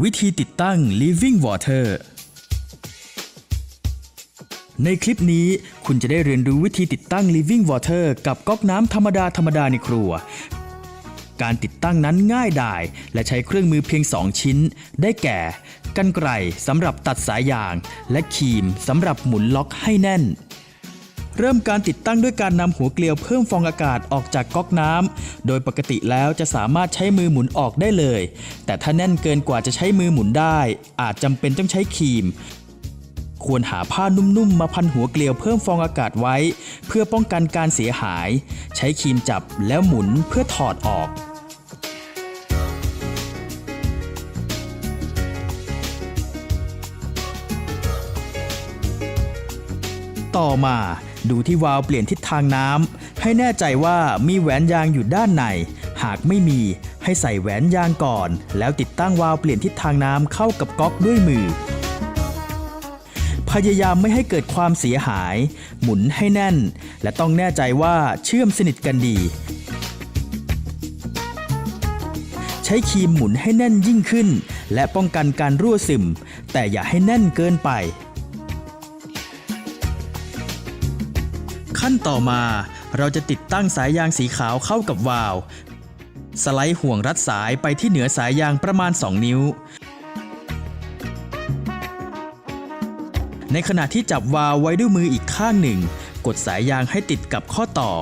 วิธีติดตั้ง Living Water ในคลิปนี้คุณจะได้เรียนรู้วิธีติดตั้ง Living Water กับก๊อกน้ำธรรมดาธรรมดาในครัว การติดตั้งนั้นง่ายดาย และใช้เครื่องมือเพียง 2 ชิ้น ได้แก่กันไกรสำหรับตัดสายยาง และครีมสำหรับหมุนล็อกให้แน่น เริ่มการติดตั้งด้วยการนำหัวเกลียวเพิ่มฟองอากาศออกจากก๊อกน้ำ โดยปกติแล้วจะสามารถใช้มือหมุนออกได้เลย แต่ถ้าแน่นเกินกว่าจะใช้มือหมุนได้ อาจจำเป็นต้องใช้ครีม ควรหาผ้านุ่มๆ มาพันหัวเกลียวเพิ่มฟองอากาศไว้ เพื่อป้องกันการเสียหาย ใช้ครีมจับแล้วหมุนเพื่อถอดออกต่อมา ดูที่วาล์วเปลี่ยนทิศทางน้ำให้แน่ใจว่ามีแหวนยางอยู่ด้านใน หากไม่มีให้ใส่แหวนยางก่อน แล้วติดตั้งวาล์วเปลี่ยนทิศทางน้ำเข้ากับก๊อกด้วยมือ พยายามไม่ให้เกิดความเสียหาย หมุนให้แน่น และต้องแน่ใจว่าเชื่อมสนิทกันดี ใช้ครีมหมุนให้แน่นยิ่งขึ้น และป้องกันการรั่วซึม แต่อย่าให้แน่นเกินไป ขั้นต่อมา เราจะติดตั้งสายยางสีขาวเข้ากับวาล์วสไลด์ห่วงรัดสายไปที่เหนือสายยางประมาณ 2 นิ้ว ในขณะที่จับวาล์วไว้ด้วยมืออีกข้างหนึ่ง กดสายยางให้ติดกับข้อต่อ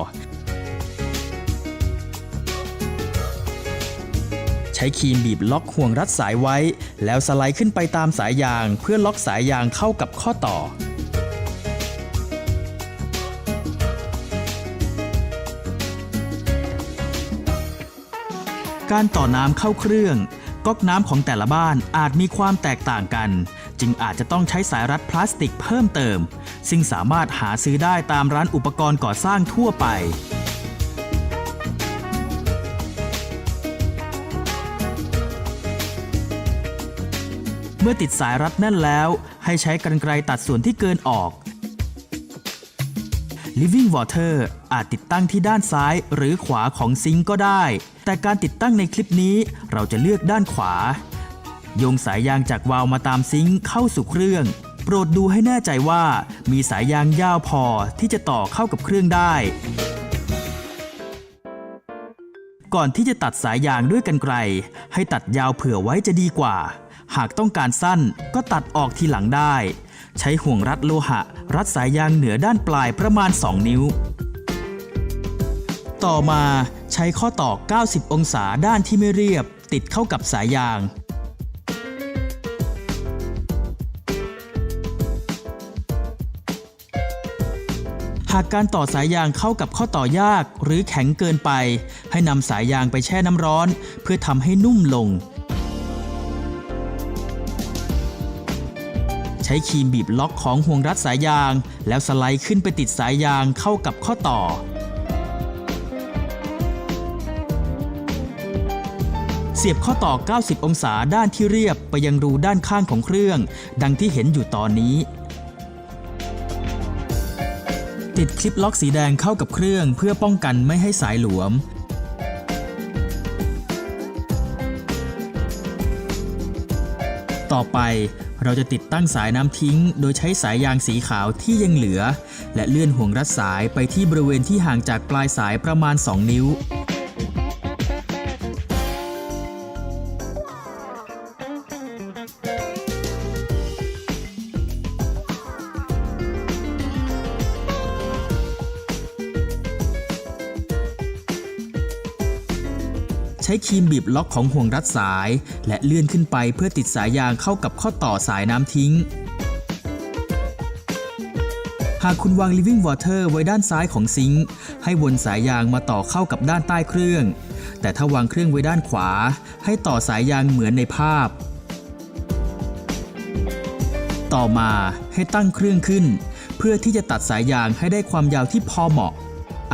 ใช้ครีมบีบล็อกห่วงรัดสายไว้ แล้วสไลด์ขึ้นไปตามสายยางเพื่อล็อกสายยางเข้ากับข้อต่อ การต่อน้ำเข้าเครื่อง ก๊อกน้ำของแต่ละบ้านอาจมีความแตกต่างกัน จึงอาจจะต้องใช้สายรัดพลาสติกเพิ่มเติม ซึ่งสามารถหาซื้อได้ตามร้านอุปกรณ์ก่อสร้างทั่วไปเมื่อติดสายรัดแน่นแล้ว ให้ใช้กรรไกรตัดส่วนที่เกินออก Living Water อาจติดตั้งที่ด้านซ้ายหรือขวาของซิงก์ก็ได้ แต่การติดตั้งในคลิปนี้เราจะเลือกด้านขวา โยงสายยางจากวาล์วมาตามซิงก์เข้าสู่เครื่อง โปรดดูให้แน่ใจว่ามีสายยางยาวพอที่จะต่อเข้ากับเครื่องได้ ก่อนที่จะตัดสายยางด้วยกันไกล ให้ตัดยาวเผื่อไว้จะดีกว่า หากต้องการสั้นก็ตัดออกทีหลังได้ ใช้ห่วงรัดโลหะ รัดสายยางเหนือด้านปลายประมาณ 2 นิ้ว ต่อมาใช้ข้อต่อ 90 องศาด้านที่ไม่เรียบ ติดเข้ากับสายยาง หากการต่อสายยางเข้ากับข้อต่อยากหรือแข็งเกินไป ให้นำสายยางไปแช่น้ำร้อน เพื่อทำให้นุ่มลง ช้ครีมบีบล็อกของห่วงรัดสายยาง แล้วสไลด์ขึ้นไปติดสายยางเข้ากับข้อต่อ เสียบข้อต่อ 90 องศาด้านที่เรียบไปยังรูด้านข้างของเครื่อง ดังที่เห็นอยู่ตอนนี้ ติดคลิปล็อกสีแดงเข้ากับเครื่องเพื่อป้องกันไม่ให้สายหลวมต่อไป เราจะติดตั้งสายน้ำทิ้ง โดยใช้สายยางสีขาวที่ยังเหลือ และเลื่อนห่วงรัดสายไปที่บริเวณที่ห่างจากปลายสายประมาณ 2 นิ้ว ใช้ครีมบีบล็อกของห่วงรัดสาย และเลื่อนขึ้นไปเพื่อติดสายยางเข้ากับข้อต่อสายน้ำทิ้ง หากคุณวาง Living Water ไว้ด้านซ้ายของซิงค์ให้วนสายยางมาต่อเข้ากับด้านใต้เครื่อง แต่ถ้าวางเครื่องไว้ด้านขวา ให้ต่อสายยางเหมือนในภาพ ต่อมาให้ตั้งเครื่องขึ้น เพื่อที่จะตัดสายยางให้ได้ความยาวที่พอเหมาะ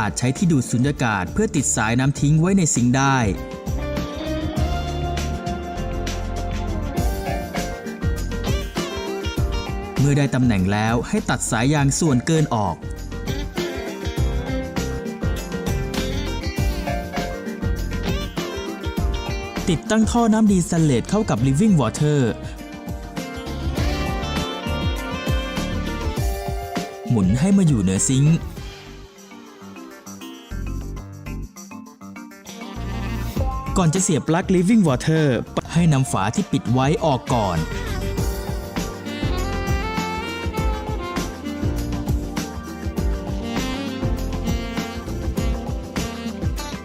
อาจใช้ที่ดูดสุญญากาศเพื่อติดสายน้ำทิ้งไว้ในซิงได้ เมื่อได้ตำแหน่งแล้วให้ตัดสายยางส่วนเกินออก ติดตั้งท่อน้ำดีสเลสเข้ากับ Living Water หมุนให้มาอยู่เหนือซิงค์ ก่อนจะเสียบปลั๊ก Living Water ให้นำฝาที่ปิดไว้ออกก่อน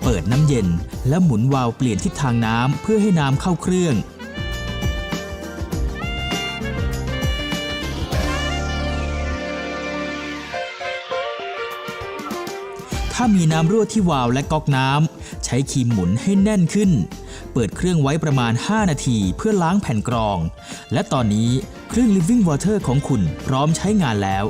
เปิดน้ำเย็นและหมุนวาล์วเปลี่ยนทิศทางน้ำเพื่อให้น้ำเข้าเครื่อง ถ้ามีน้ำรั่วที่วาล์วและก๊อกน้ำ ใช้ครีมหมุนให้แน่นขึ้น เปิดเครื่องไว้ประมาณ 5 นาทีเพื่อล้างแผ่นกรอง และตอนนี้เครื่อง Living Water ของคุณพร้อมใช้งานแล้ว